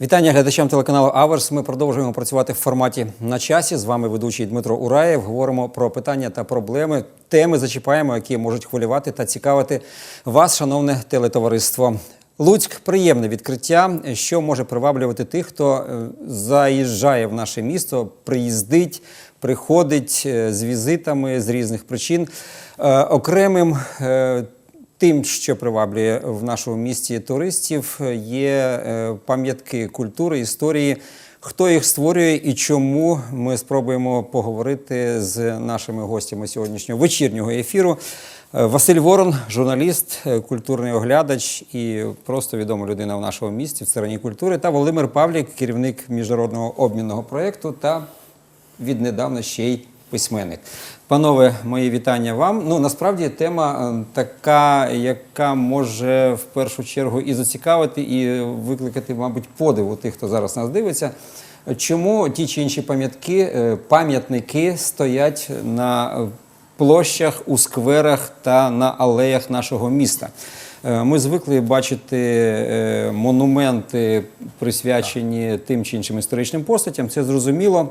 Вітання глядачам телеканалу Аверс. Ми продовжуємо працювати в форматі на часі. З вами ведучий Дмитро Ураєв. Говоримо про питання та проблеми. Теми зачіпаємо, які можуть хвилювати та цікавити вас, шановне телетовариство. Луцьк приємне відкриття, що може приваблювати тих, хто е, заїжджає в наше місто, приїздить, приходить е, з візитами з різних причин. Е, Окремим Тим, що приваблює в нашому місті туристів, є е, пам'ятки культури, історії. Хто їх створює і чому ми спробуємо поговорити з нашими гостями сьогоднішнього вечірнього ефіру. Е, Василь Ворон, журналіст, е, культурний оглядач і просто відома людина в нашому місті в стороні культури, та Володимир Павлік, керівник міжнародного обмінного проєкту та віднедавна ще й письменник. Панове, мої вітання вам. Ну насправді тема е, така, яка може в першу чергу і зацікавити, і викликати, мабуть, подив у тих, хто зараз нас дивиться. Чому ті чи інші пам'ятки, е, пам'ятники стоять на площах, у скверах та на алеях нашого міста? Е, Ми звикли бачити монументи, присвячені тим чи іншим історичним постатям. Це зрозуміло.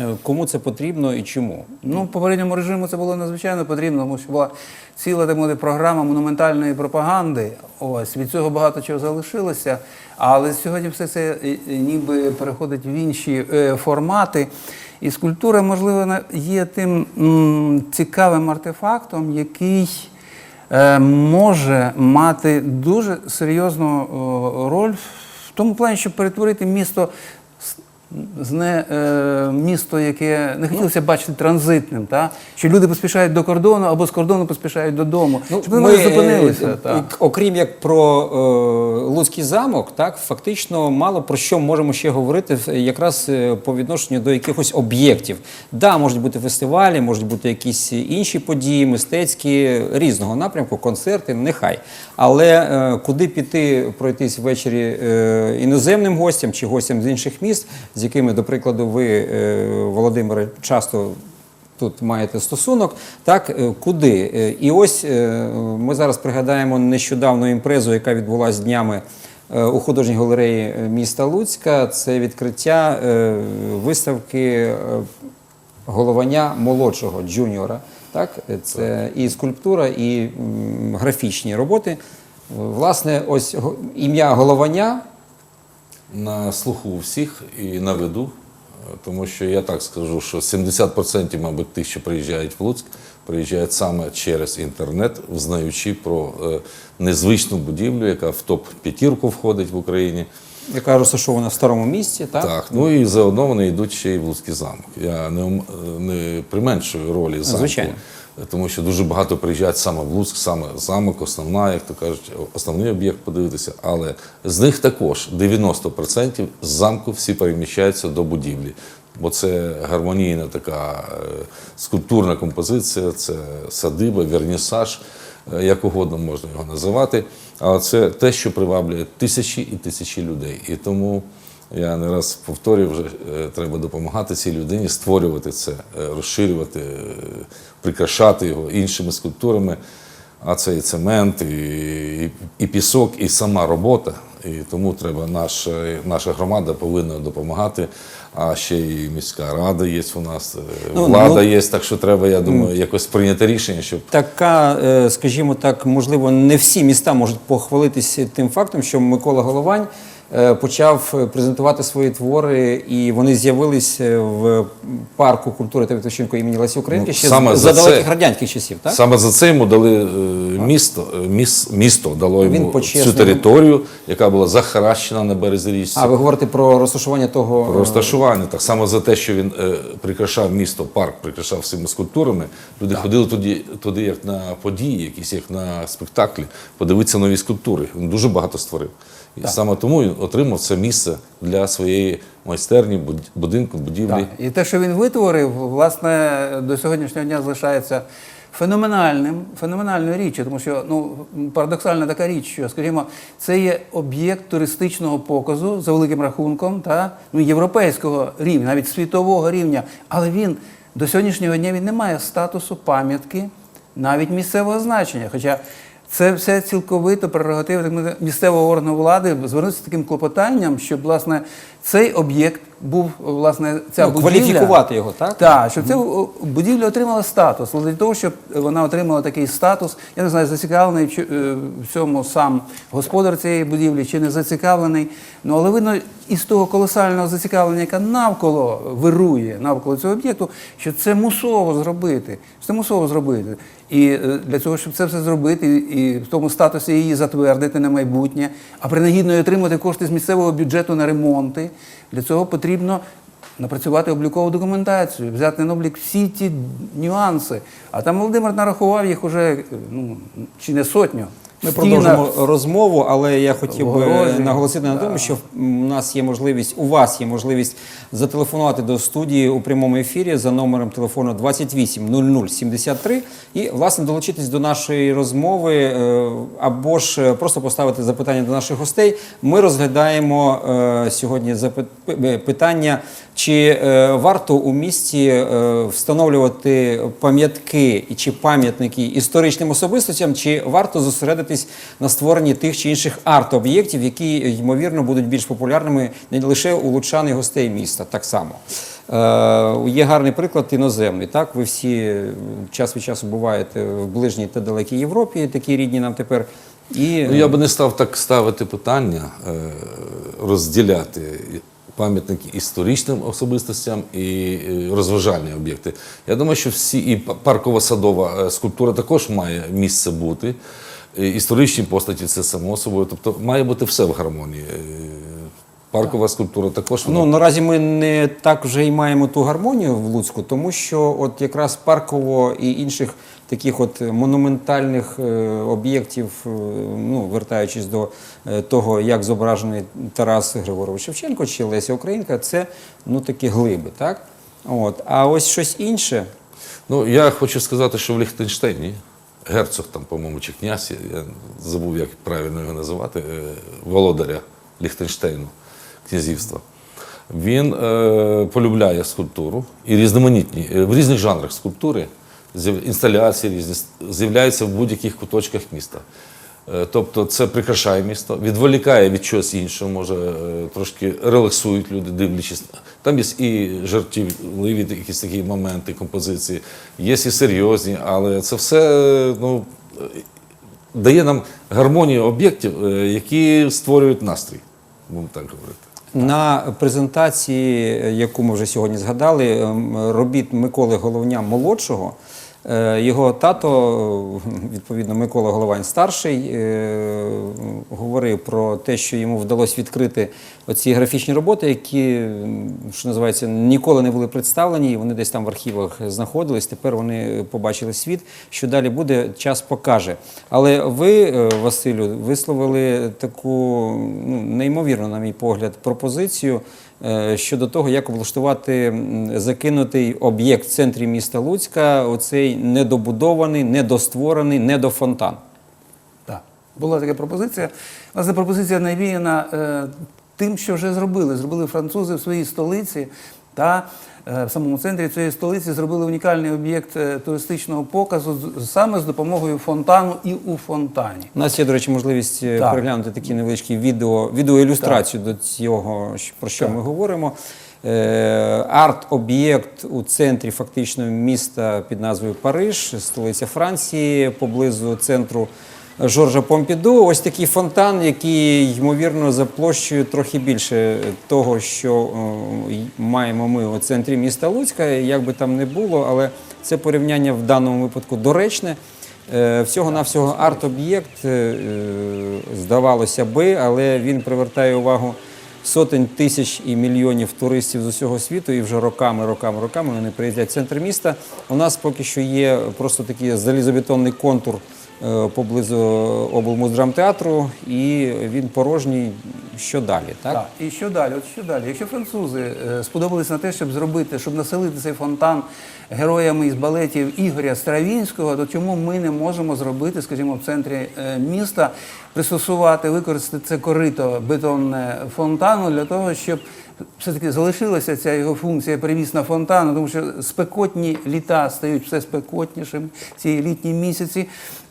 Е, Кому це потрібно і чому? Ну, попередньому режиму це було надзвичайно потрібно, тому що була ціла так програма монументальної пропаганди. Ось від цього багато чого залишилося. Але сьогодні все це е, е, ніби переходить в інші формати. І скульптура, можливо, є тим цікавим артефактом, який може мати дуже серйозну роль в тому плані, щоб перетворити місто з- з не е, місто, яке не хотілося б бачити транзитним, та? що люди поспішають до кордону або з кордону поспішають додому. щоб вони не зупинилися. е, та. е, окрім як про е, Луцький замок, так фактично мало про що можемо ще говорити якраз е, по відношенню до якихось об'єктів. Да, можуть бути фестивалі, можуть бути якісь інші події, мистецькі різного напрямку, концерти, нехай. Але е, куди піти пройтись ввечері е, іноземним гостям чи гостям з інших міст, з якими, до прикладу, ви, е, Володимире, часто тут маєте стосунок. Так, е, куди? Е, І ось ми зараз пригадаємо нещодавну імпрезу, яка відбулася днями у художній галереї міста Луцька. Це відкриття виставки головання молодшого джуніора. Так, це і скульптура, і графічні роботи. Власне, ось ім'я головання. На слуху у всіх і на виду, е, тому що я так скажу, що 70% мабуть тих, що приїжджають в Луцьк, приїжджають саме через інтернет, взнаючи про е, незвичну будівлю, яка в топ-п'ятірку входить в Україні. Яка розташована в старому місті, так? Так, ну і заодно вони йдуть ще й в Луцький замок. Я не, ум- не применшую ролі замку, Звичайно. Тому що дуже багато приїжджають саме в Луцьк, саме замок, основна, як то кажуть, основний об'єкт подивитися. Але з них також 90% з замку всі переміщаються до будівлі. Бо це гармонійна така е, скульптурна композиція, це садиба, вернісаж, е, як угодно можна його називати. Але це те, що приваблює тисячі і тисячі людей. І тому я не раз повторюю, вже е, треба допомагати цій людині створювати це, розширювати, прикрашати його іншими скульптурами. А це і цемент, і, і, і пісок, і сама робота. І тому треба наша, наша громада повинна допомагати. А ще і міська рада є у нас, е, Ну, влада ну, є. Так що треба, я думаю, якось прийняти рішення, щоб Така, е, скажімо так, можливо, не всі міста можуть похвалитися тим фактом, що Микола Головань е, почав е, презентувати свої твори, і вони з'явилися в парку культури та відпочинку імені Лесі Українки Ну, ще саме за за це- далеких радянських часів. Так? Саме за це йому дали е, місто, е, міс, місто дало йому почесний. цю територію, яка була захаращена на березі річці. А ви говорите про розташування того Про розташування, так само за те, що він е, прикрашав місто, парк прикрашав всіми скульптурами. Люди ходили туди, туди як на події, якісь як на спектаклі, подивитися нові скульптури. Він дуже багато створив. І саме тому він отримав це місце для своєї майстерні, будинку, будівлі. Так. І те, що він витворив, власне, до сьогоднішнього дня залишається феноменальним, феноменальною річчю, тому що ну, парадоксальна така річ, що, скажімо, це є об'єкт туристичного показу за великим рахунком, та, ну, європейського рівня, навіть світового рівня, але він до сьогоднішнього дня він не має статусу пам'ятки навіть місцевого значення. Хоча Це все цілковито прерогатива місцевого органу влади. Звернутися з таким клопотанням, щоб власне цей об'єкт був власне ця Ну, будівля. кваліфікувати його, так? Так, щоб ця будівля отримала статус. Для того, щоб вона отримала такий статус, я не знаю, зацікавлений в е, в цьому сам господар цієї будівлі чи не зацікавлений. Ну але видно із того колосального зацікавлення, яке навколо вирує навколо цього об'єкту, що це мусово зробити. Що це мусово зробити. І е, для цього, щоб це все зробити, і в тому статусі її затвердити на майбутнє, а принагідно отримати кошти з місцевого бюджету на ремонти, для цього потрібно напрацювати облікову документацію, взяти на облік всі ті нюанси. А там Володимир нарахував їх уже ну, чи не сотню. Ми продовжимо розмову, але я хотів би наголосити на тому, що у нас є можливість, у вас є можливість зателефонувати до студії у прямому ефірі за номером телефону 28 00 73 і власне долучитись до нашої розмови е, або ж е, просто поставити запитання до наших гостей. Ми розглядаємо е, сьогодні запит- питання, чи е, варто у місті е, встановлювати пам'ятки чи пам'ятники історичним особистостям, чи варто зосередитись на створенні тих чи інших арт-об'єктів, які ймовірно будуть більш популярними не лише у лучан і гостей міста, так само. Е, є гарний приклад іноземний. Так, ви всі час від часу буваєте в ближній та далекій Європі, такі рідні нам тепер. І Ну, я би не став так ставити питання, е, розділяти пам'ятники історичним особистостям і розважальні об'єкти. Я думаю, що всі і па- парково-садова е, скульптура також має місце бути. Е, Історичні постаті це само собою. Тобто має бути все в гармонії. Е, Паркова скульптура також Ну наразі ми не так вже й маємо ту гармонію в Луцьку, тому що от якраз парково і інших таких от монументальних е, об'єктів, е, ну вертаючись до е, того, як зображений Тарас Григорович Шевченко чи Леся Українка, це ну такі глиби, так? От. А ось щось інше. Ну, я хочу сказати, що в Ліхтенштейні герцог там, по-моєму, чи князь, я- забув, як правильно його називати, е, володаря Ліхтенштейну, князівства. Він е, полюбляє скульптуру і різноманітні, е, в різних жанрах скульптури, інсталяції різні, з'являються в будь-яких куточках міста. Е, Тобто це прикрашає місто, відволікає від чогось іншого, може е, трошки релаксують люди, дивлячись. Там є і жартівливі якісь такі моменти, композиції, є і серйозні, але це все ну, дає нам гармонію об'єктів, е, які створюють настрій, будемо так говорити. На презентації, яку ми вже сьогодні згадали, ем, робіт Миколи Головня молодшого. Е, Його тато, відповідно, Микола Головань старший, е, говорив про те, що йому вдалося відкрити оці графічні роботи, які, що називається, ніколи не були представлені. Вони десь там в архівах знаходились. Тепер вони побачили світ. Що далі буде, час покаже. Але ви, е, Василю, висловили таку ну, неймовірну, на мій погляд, пропозицію щодо того, як облаштувати закинутий об'єкт в центрі міста Луцька, оцей недобудований, недостворений, недофонтан. Так, була така пропозиція. Власне, пропозиція навіяна е, тим, що вже зробили. Зробили французи в своїй столиці та е, в самому центрі цієї столиці зробили унікальний об'єкт е, туристичного показу саме з допомогою фонтану і у фонтані. У нас є, до речі, можливість е, Так. переглянути такі невеличкі відео, відеоілюстрацію до цього, про що Так. ми говоримо. Е, арт-об'єкт у центрі фактично міста під назвою Париж, столиця Франції, поблизу центру Жоржа Помпіду. Ось такий фонтан, який, ймовірно, за площею трохи більше того, що е, маємо ми у центрі міста Луцька, як би там не було, але це порівняння в даному випадку доречне. Е, Всього-навсього арт-об'єкт, е, здавалося би, але він привертає увагу сотень тисяч і мільйонів туристів з усього світу, і вже роками, роками, роками вони приїздять в центр міста. У нас поки що є просто такий залізобетонний контур поблизу облмуздрамтеатру, і він порожній. Що далі? Так? Так, і що далі? От що далі? Якщо французи е, сподобались на те, щоб зробити, щоб населити цей фонтан героями із балетів Ігоря Стравінського, то чому ми не можемо зробити, скажімо, в центрі е, міста, пристосувати, використати це корито бетонне фонтану для того, щоб все-таки залишилася ця його функція перевіз на фонтан, тому що спекотні літа стають все спекотнішими ці літні місяці.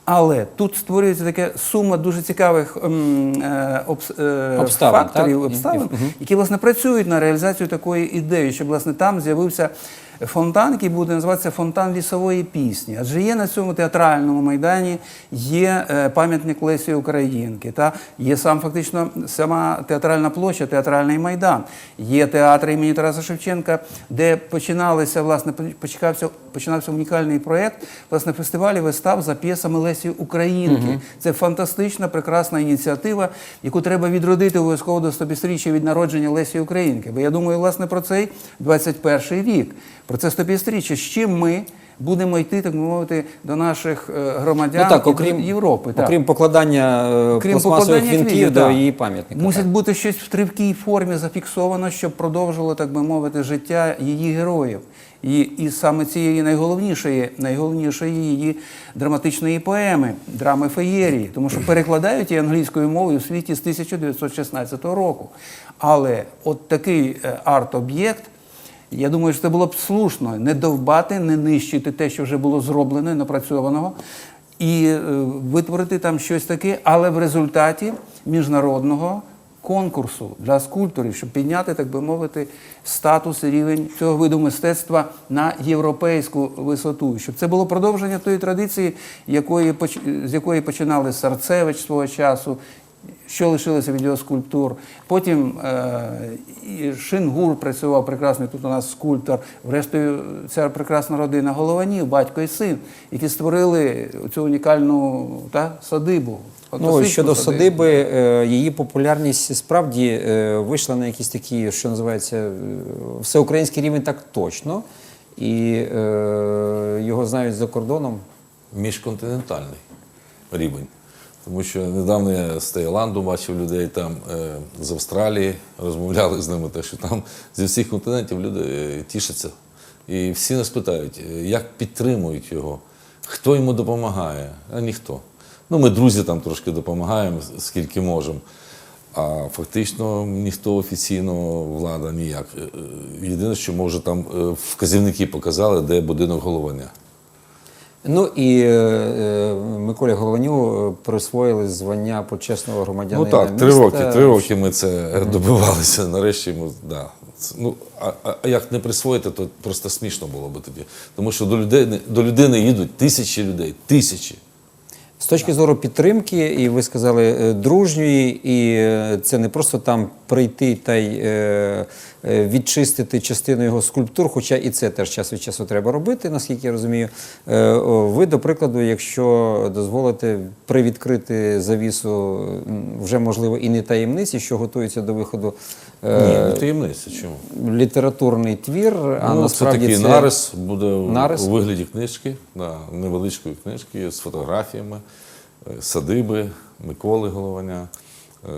Але тут створюється така сума дуже цікавих ем, е, обс- е, Обставин, факторів, так? обставин, які власне працюють на реалізацію такої ідеї, щоб власне там з'явився фонтан, який буде називатися фонтан лісової пісні. Адже є на цьому театральному майдані є е, пам'ятник Лесі Українки, та є сам фактично сама театральна площа, театральний майдан. Є театр імені Тараса Шевченка, де починалися власне почекався, починався унікальний проєкт власне фестивалю вистав за п'єсами Лесі Українки. Це фантастична, прекрасна ініціатива, яку треба відродити обов'язково до 150-річчя від народження Лесі Українки. Бо я думаю, власне, про цей 21 рік, про це 150-річчя, з чим ми будемо йти, так би мовити, до наших е, громадян Ну так, окрім до Європи. так. окрім покладання е, Крім пластмасових покладання вінків квітів, до її пам'ятника. Мусить так. бути щось в тривкій формі зафіксовано, щоб продовжило, так би мовити, життя її героїв. І, і саме цієї найголовнішої, найголовнішої її драматичної поеми, драми феєрії, тому що перекладають її англійською мовою у світі з 1916 року. Але от такий е, арт-об'єкт, я думаю, що це було б слушно. Не довбати, не нищити те, що вже було зроблено, напрацьованого, і е, витворити там щось таке, але в результаті міжнародного конкурсу для скульпторів, щоб підняти, так би мовити, статус і рівень цього виду мистецтва на європейську висоту, щоб це було продовження тої традиції, якої, з якої починали Сарцевич свого часу, що лишилося від його скульптур. Потім е, Шингур працював прекрасний тут у нас скульптор. Врештою, ця прекрасна родина Голованів, батько і син, які створили цю унікальну та, садибу. Ну, щодо садиби, е, її популярність справді е, вийшла на якісь такі, що називається, е, всеукраїнський рівень так точно. І е, його знають за кордоном. міжконтинентальний рівень. Тому що недавно я з Таїланду бачив людей там е, з Австралії, розмовляли з ними, те, що там зі всіх континентів люди е, тішаться. І всі нас питають, е, як підтримують його, хто йому допомагає, а ніхто. Ну, ми друзі там трошки допомагаємо, скільки можемо. А фактично ніхто офіційно влада ніяк. Єдине, що може там вказівники показали, де будинок головання. Ну і е, е, Миколі Голованю е, присвоїли звання почесного Ну громадянина так, три міста. роки, три роки ми це добивалися. Нарешті ми да. Ну а, а- а як не присвоїти, то просто смішно було би тоді. Тому що до людей до людини їдуть тисячі людей, тисячі. З точки зору підтримки, і ви сказали е, дружньої, і е, це не просто там прийти та й е, відчистити частину його скульптур, хоча і це теж час від часу треба робити, наскільки я розумію. Ви, до прикладу, якщо дозволите привідкрити завісу, вже можливо і не таємниці, що готується до виходу Ні, не таємниця. Чому? літературний твір, а ну, насправді це такий це нарис буде у- Нарис? у вигляді книжки, да, невеличкої книжки з фотографіями, садиби Миколи Головання.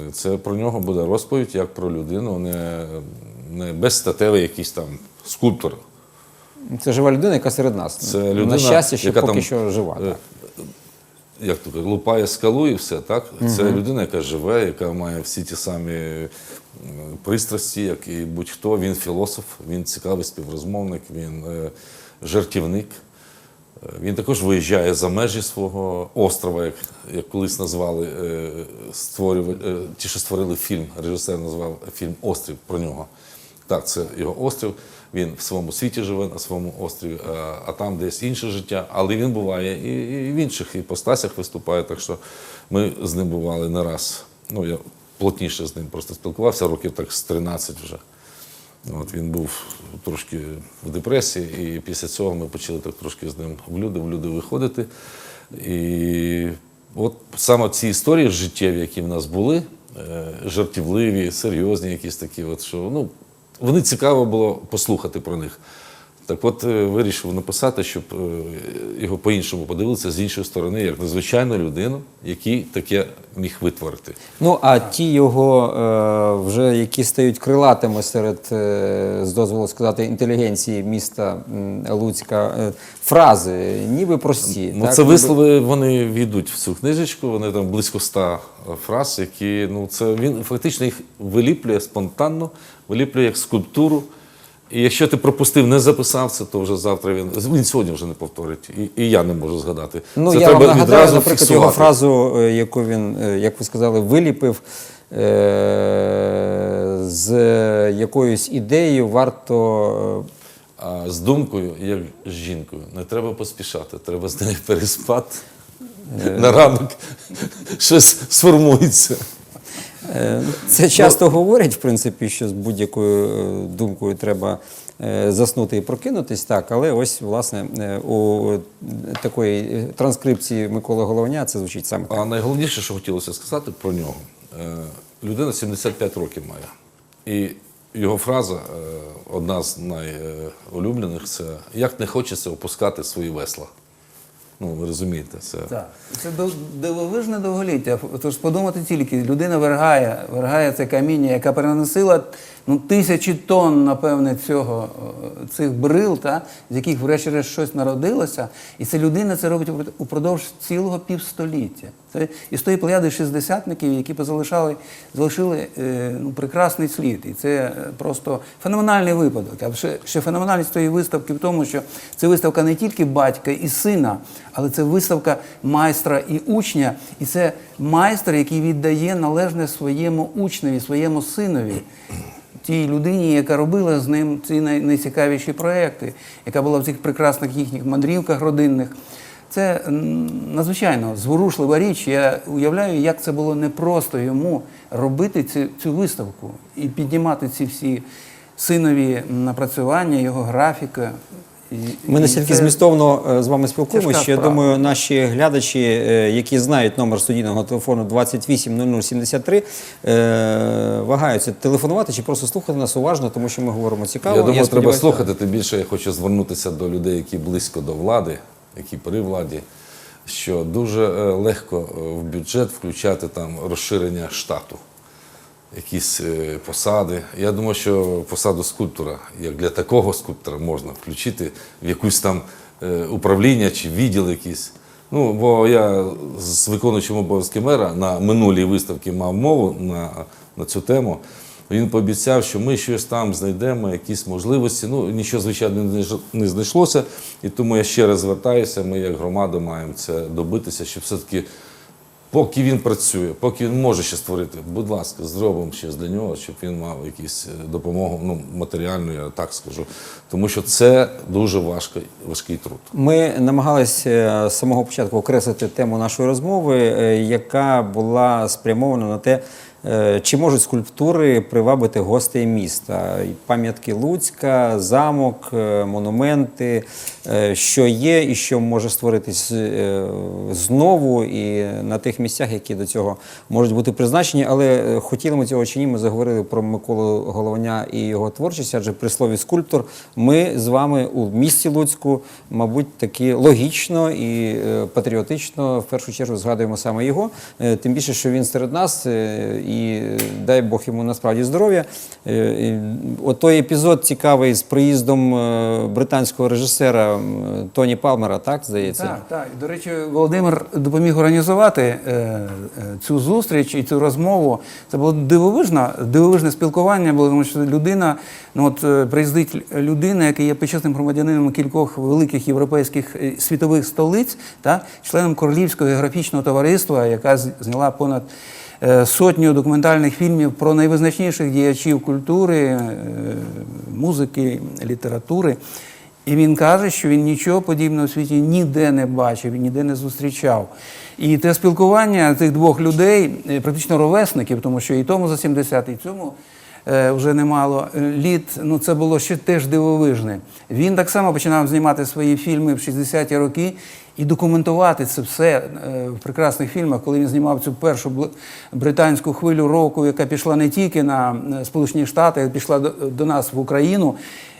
Е, Це про нього буде розповідь як про людину, не, не безстатевий якийсь там скульптор. це жива людина, яка серед нас. Це На щастя, що яка поки там, що жива. е, так. як то лупає скалу і все, так? Це людина, яка живе, яка має всі ті самі пристрасті, як і будь-хто. Він філософ, він цікавий співрозмовник, він е, жартівник. Е, Він також виїжджає за межі свого острова, як, як колись назвали е, створювали, е, ті, що створили фільм. Режисер назвав фільм Острів про нього. Так, це його острів. Він в своєму світі живе на своєму острові, а, а там десь інше життя. Але він буває і в інших іпостасях виступає. Так що ми з ним бували не раз. Ну, я плотніше з ним просто спілкувався, років так з 13 вже. От він був трошки в депресії, і після цього ми почали так трошки з ним в люди, в люди виходити. І от саме ці історії життєві, які в нас були, е, жартівливі, серйозні, якісь такі, от, що ну, вони цікаво було послухати про них. Так от е, вирішив написати, щоб е, його по-іншому подивилися з іншої сторони, як на звичайну людину, який таке міг витворити. Ну а ті його е, вже які стають крилатими серед з дозволу сказати інтелігенції міста Луцька фрази, ніби прості. Ну, так? це вислови, вони війдуть в цю книжечку, вони там близько ста фраз, які ну це він фактично їх виліплює спонтанно, виліплює як скульптуру. І якщо ти пропустив, не записав це, то вже завтра він він сьогодні вже не повторить. І, і я не можу згадати. Ну, це я вам нагадаю, відразу наприклад, фіксувати. його фразу, е, яку він, е, як ви сказали, виліпив е, з якоюсь ідеєю, варто. е, А з думкою, як з жінкою, не треба поспішати, треба з нею переспати. На ранок щось сформується. Е, Це часто говорять, в принципі, що з будь-якою е, думкою треба е, заснути і прокинутись, так, але ось, власне, у такої транскрипції Миколи Головня це звучить саме так. А найголовніше, що хотілося сказати про нього, людина 75 років має. І його фраза, одна з найулюблених, це як не хочеться опускати свої весла. Ну, ви розумієте, це. Так, це дивовижне довголіття. Тож подумати тільки, людина вергає, вергає це каміння, яка переносила ну, тисячі тонн, напевне, цього, е, цих брил, та, з яких врешті-решт щось народилося. І ця людина це робить упродовж цілого півстоліття. Це із тої плеяди шістдесятників, які залишили е, ну, прекрасний слід. І це е, просто феноменальний випадок. А ще, ще феноменальність тої виставки в тому, що це виставка не тільки батька і сина, але це виставка майстра і учня. І це майстер, який віддає належне своєму учневі, своєму синові. Тій людині, яка робила з ним ці найцікавіші проекти, яка була в цих прекрасних їхніх мандрівках родинних. Це надзвичайно зворушлива річ. Я уявляю, як це було непросто йому робити цю, цю виставку і піднімати ці всі синові напрацювання, його графіка. Ми настільки змістовно е, з вами спілкуємося, що я думаю, наші глядачі, е, які знають номер студійного телефону 280073, е, вагаються телефонувати чи просто слухати нас уважно, тому що ми говоримо цікаво. Я думаю, треба слухати. Тим більше я хочу звернутися до людей, які близько до влади, які при владі, що дуже легко в бюджет включати там розширення штату, якісь е, посади. Я думаю, що посаду скульптора, як для такого скульптора, можна включити в якусь там е, управління чи відділ якийсь. Ну, бо я з виконуючим обов'язки мера на минулій виставці мав мову на, на цю тему. Він пообіцяв, що ми щось там знайдемо, якісь можливості. Ну, нічого, звичайно, не знайш- не знайшлося. І тому я ще раз звертаюся, ми як громада маємо це добитися, щоб все-таки, поки він працює, поки він може ще створити, будь ласка, зробимо щось для нього, щоб він мав якусь е, допомогу, ну, матеріальну, я так скажу. Тому що це дуже важкий, важкий труд. Ми намагалися з самого початку окреслити тему нашої розмови, е, яка була спрямована на те, е, чи можуть скульптури привабити гостей міста. І Пам'ятки Луцька, замок, е, монументи, е, що є і що може створитись е, знову і на тих місцях, які до цього можуть бути призначені. Але е, хотіли ми цього чи ні, ми заговорили про Миколу Головня і його творчість, адже при слові скульптор ми з вами у місті Луцьку, мабуть, таки логічно і е, патріотично в першу чергу згадуємо саме його. Е, Тим більше, що він серед нас, е, і дай Бог йому насправді здоров'я. Е, і От той епізод цікавий з приїздом е, британського режисера Тоні Палмера, так здається? Так, так. До речі, Володимир допоміг організувати е, цю зустріч і цю розмову. Це було дивовижне, дивовижне спілкування, було, тому що людина, ну от приїздить людина, яка є почесним громадянином кількох великих європейських світових столиць, та, членом Королівського географічного товариства, яка зняла понад сотню документальних фільмів про найвизначніших діячів культури, е, музики, літератури. І він каже, що він нічого подібного у світі ніде не бачив ніде не зустрічав. І те спілкування цих двох людей, е, практично ровесників, тому що і тому за 70, і цьому е, вже немало е, літ. Ну це було ще теж дивовижне. Він так само починав знімати свої фільми в 60-ті роки і документувати це все е, в прекрасних фільмах, коли він знімав цю першу британську хвилю року, яка пішла не тільки на е, Сполучені Штати, а пішла до нас в Україну.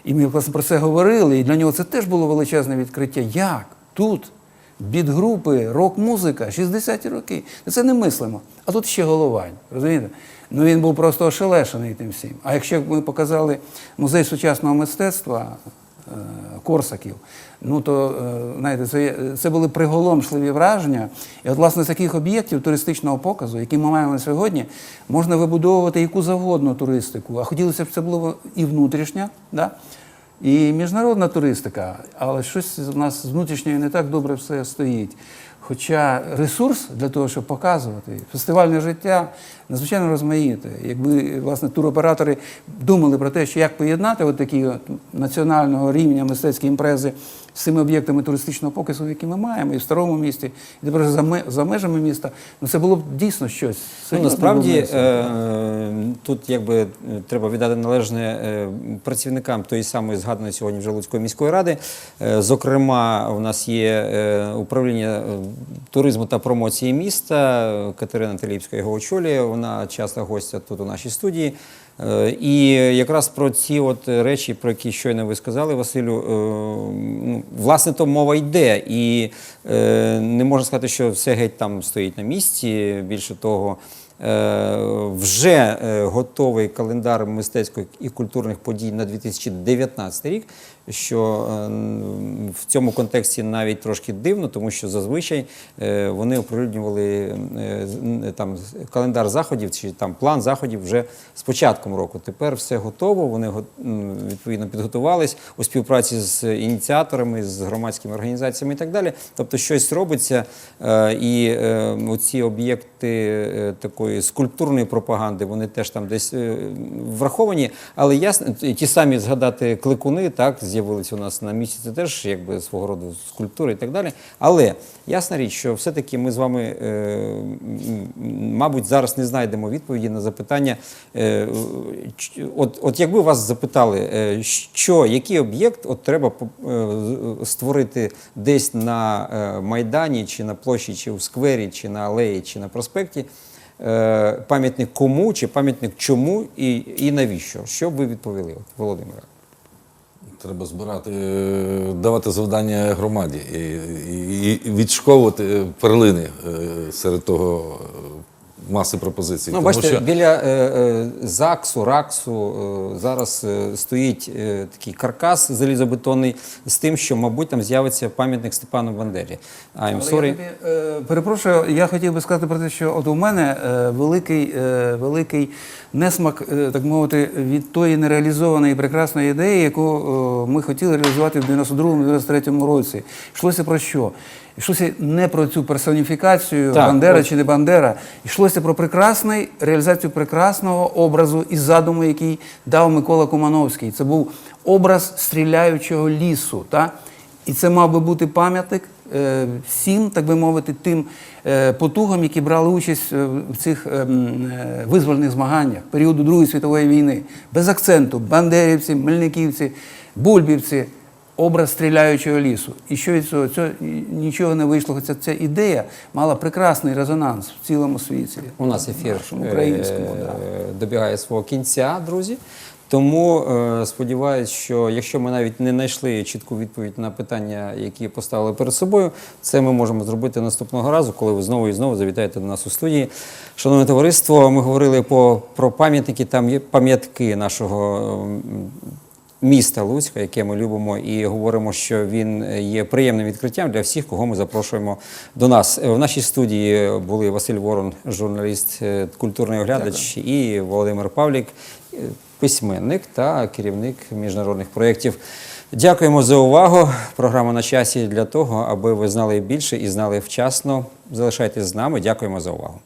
І ми власне про це говорили. І для нього це теж було величезне відкриття. Як тут? Біт-групи, рок-музика, 60-ті роки. Це не мислимо. А тут ще головань. Розумієте? Ну він був просто ошелешений тим всім. А якщо б ми показали музей сучасного мистецтва е, Корсаків, ну то е, знаєте, це, це були приголомшливі враження. І от, власне, з таких об'єктів туристичного показу, які ми маємо сьогодні, можна вибудовувати яку завгодно туристику. А хотілося б це було і внутрішня, да? І міжнародна туристика, але щось у нас з внутрішньої не так добре все стоїть. Хоча ресурс для того, щоб показувати, фестивальне життя надзвичайно розмаїте. Якби власне туроператори думали про те, що як поєднати от такі от національного рівня мистецькі імпрези з цими об'єктами туристичного показу, які ми маємо, і в старому місті, і тепер за, ме- межами міста, ну це було б дійсно щось. Ну, насправді е, тут якби е, треба віддати належне е, працівникам тої самої згаданої сьогодні вже Луцької міської ради. Зокрема, у нас є управління туризму та промоції міста. Катерина Теліпська його очолює. Вона часто гостя тут у нашій студії. Е, І якраз про ці от речі, про які щойно ви сказали, Василю, е, ну, власне, то мова йде. І е, не можна сказати, що все геть там стоїть на місці. Більше того, вже готовий календар мистецьких і культурних подій на 2019 рік, що е, в цьому контексті навіть трошки дивно, тому що зазвичай е, вони оприлюднювали е, там календар заходів чи там план заходів вже з початком року. Тепер все готово. Вони відповідно підготувались у співпраці з ініціаторами, з громадськими організаціями і так далі. Тобто щось робиться, і оці об'єкти такої скульптурної пропаганди, вони теж там десь враховані. Але ясно, ті самі згадати кликуни, так з'явилися у нас на місці. Це теж якби свого роду скульптури і так далі. Але ясна річ, що все-таки ми з вами, е, мабуть, зараз не знайдемо відповіді на запитання. е, От, якби вас запитали, е, що, який об'єкт треба створити десь на Майдані, чи на площі, чи в сквері, чи на алеї, чи на проспекті, пам'ятник кому, чи пам'ятник чому і, навіщо? Що б ви відповіли, Володимире? Треба збирати, е, давати завдання громаді і, і, і відшковувати перлини е, серед того е, маси пропозицій. Ну, Тому бачите, що- біля е, е, ЗАГСу, РАКСу е, зараз е, стоїть е, такий каркас залізобетонний з тим, що, мабуть, там з'явиться пам'ятник Степану Бандері. I'm sorry. Я тобі, е, перепрошую, я хотів би сказати про те, що от у мене е, великий, е, великий несмак, е, так мовити, від тої нереалізованої прекрасної ідеї, яку е, ми хотіли реалізувати в 92-93 році. Йшлося про що? Йшлося не про цю персоніфікацію Так, Бандера от. чи не Бандера. Йшлося про прекрасний реалізацію прекрасного образу і задуму, який дав Микола Кумановський. Це був образ стріляючого лісу. Та? І це мав би бути пам'ятник е, всім, так би мовити, тим е, потугам, які брали участь е, в цих е, е, визвольних змаганнях періоду Другої світової війни. Без акценту бандерівці, мельниківці, бульбівці. Образ стріляючого лісу. І що від цього? Цього нічого не вийшло. Хоча ця ідея мала прекрасний резонанс в цілому світі. У нас ефір е, українському. да. добігає свого кінця, друзі. Тому е, сподіваюсь, що якщо ми навіть не знайшли чітку відповідь на питання, які поставили перед собою, це ми можемо зробити наступного разу, коли ви знову і знову завітаєте до нас у студії. Шановне товариство, ми говорили по, про пам'ятники, там є пам'ятки нашого міста Луцька, яке ми любимо, і говоримо, що він є приємним відкриттям для всіх, кого ми запрошуємо до нас. Е, В нашій студії були Василь Ворон, журналіст, е, культурний оглядач, і Володимир Павлік, е, письменник та керівник міжнародних проєктів. Дякуємо за увагу. Програма на часі для того, аби ви знали більше і знали вчасно. Залишайтесь з нами. Дякуємо за увагу.